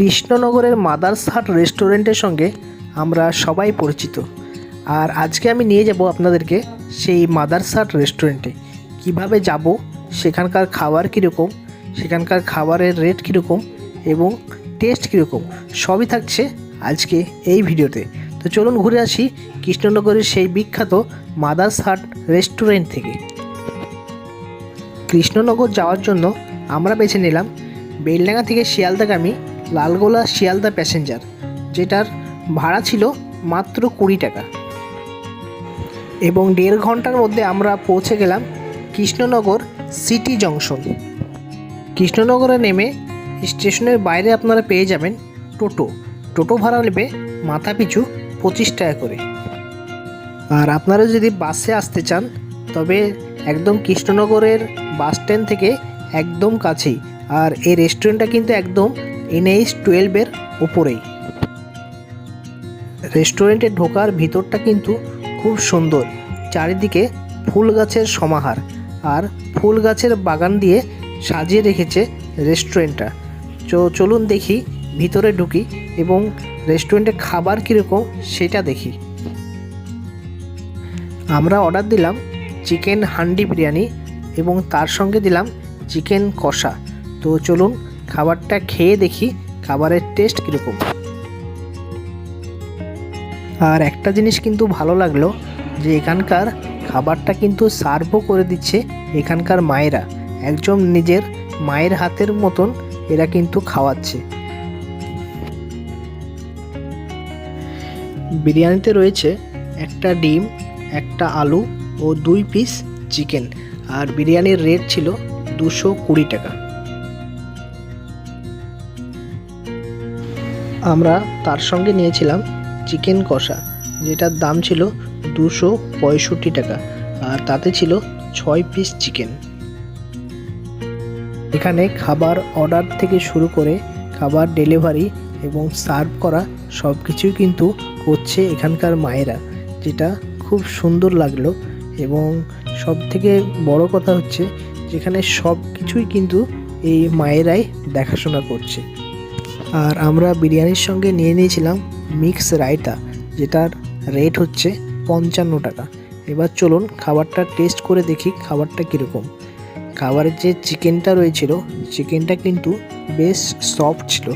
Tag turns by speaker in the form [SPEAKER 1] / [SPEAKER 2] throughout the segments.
[SPEAKER 1] কৃষ্ণনগরের মাদার্স হাট রেস্টুরেন্টের সঙ্গে আমরা সবাই পরিচিত। আর আজকে আমি নিয়ে যাব আপনাদেরকে সেই মাদার্স হাট রেস্টুরেন্টে। কীভাবে যাব, সেখানকার খাবার কীরকম, সেখানকার খাবারের রেট কীরকম এবং টেস্ট কীরকম, সবই থাকছে আজকে এই ভিডিওতে। তো চলুন ঘুরে আসি কৃষ্ণনগরের সেই বিখ্যাত মাদার্স হাট রেস্টুরেন্ট থেকে। কৃষ্ণনগর যাওয়ার জন্য আমরা বেছে নিলাম বেলডাঙ্গা থেকে শিয়ালদাগামী লালগোলা শিয়ালদা প্যাসেঞ্জার, যেটার ভাড়া ছিল মাত্র কুড়ি টাকা। এবং দেড় ঘণ্টার মধ্যে আমরা পৌঁছে গেলাম কৃষ্ণনগর সিটি জংশন। কৃষ্ণনগরে নেমে স্টেশনের বাইরে আপনারা পেয়ে যাবেন টোটো। টোটো ভাড়া নেবে মাথা পিছু পঁচিশ টাকা করে। আর আপনারা যদি বাসে আসতে চান, তবে একদম কৃষ্ণনগরের বাস স্ট্যান্ড থেকে একদম কাছেই। আর এই রেস্টুরেন্টটা কিন্তু একদম এনএইচ টুয়েলভের ওপরেই রেস্টুরেন্টে ঢোকার ভিতরটা কিন্তু খুব সুন্দর। চারিদিকে ফুল গাছের সমাহার আর ফুল গাছের বাগান দিয়ে সাজিয়ে রেখেছে রেস্টুরেন্টটা তো চলুন দেখি, ভিতরে ঢুকি এবং রেস্টুরেন্টে খাবার কীরকম সেটা দেখি। আমরা অর্ডার দিলাম চিকেন হান্ডি বিরিয়ানি এবং তার সঙ্গে দিলাম চিকেন কষা। তো চলুন খাবারটা খেয়ে দেখি খাবারের টেস্ট কীরকম। আর একটা জিনিস কিন্তু ভালো লাগল যে এখানকার খাবারটা কিন্তু সার্ভও করে দিচ্ছে এখানকার মায়েরা। একদম নিজের মায়ের হাতের মতন এরা কিন্তু খাওয়াচ্ছে। বিরিয়ানিতে রয়েছে একটা ডিম, একটা আলু ও দুই পিস চিকেন আর বিরিয়ানির রেট ছিল দুশো কুড়ি টাকা। আমরা তার সঙ্গে নিয়েছিলাম চিকেন কষা, যেটার দাম ছিল দুশো পঁয়ষট্টি টাকা আর তাতে ছিল ছয় পিস চিকেন এখানে খাবার অর্ডার থেকে শুরু করে খাবার ডেলিভারি এবং সার্ভ করা সব কিছুই কিন্তু করছে এখানকার মায়েরা, যেটা খুব সুন্দর লাগল এবং সব থেকে বড় কথা হচ্ছে যেখানে সব কিছুই কিন্তু এই মায়েরাই দেখাশোনা করছে। আর আমরা বিরিয়ানির সঙ্গে নিয়ে নিয়েছিলাম মিক্স রায়তা, যেটার রেট হচ্ছে পঞ্চান্ন টাকা। এবার চলুন খাবারটা টেস্ট করে দেখি খাবারটা কীরকম। খাবারের যে চিকেনটা রয়েছিল, চিকেনটা কিন্তু বেশ সফট ছিল।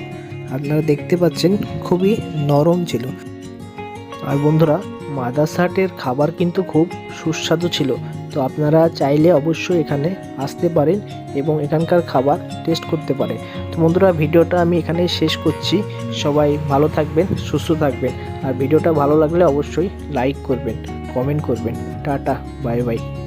[SPEAKER 1] আপনারা দেখতে পাচ্ছেন খুবই নরম ছিল। আর বন্ধুরা মাদার্স হাটের খাবার কিন্তু খুব সুস্বাদু ছিল। তো আপনারা চাইলে অবশ্যই এখানে আসতে পারেন এবং এখানকার খাবার টেস্ট করতে পারেন। তো বন্ধুরা, ভিডিওটা আমি এখানে শেষ করছি। সবাই ভালো থাকবেন, সুস্থ থাকবেন। আর ভিডিওটা ভালো লাগলে অবশ্যই লাইক করবেন কমেন্ট করবেন। Tata bye bye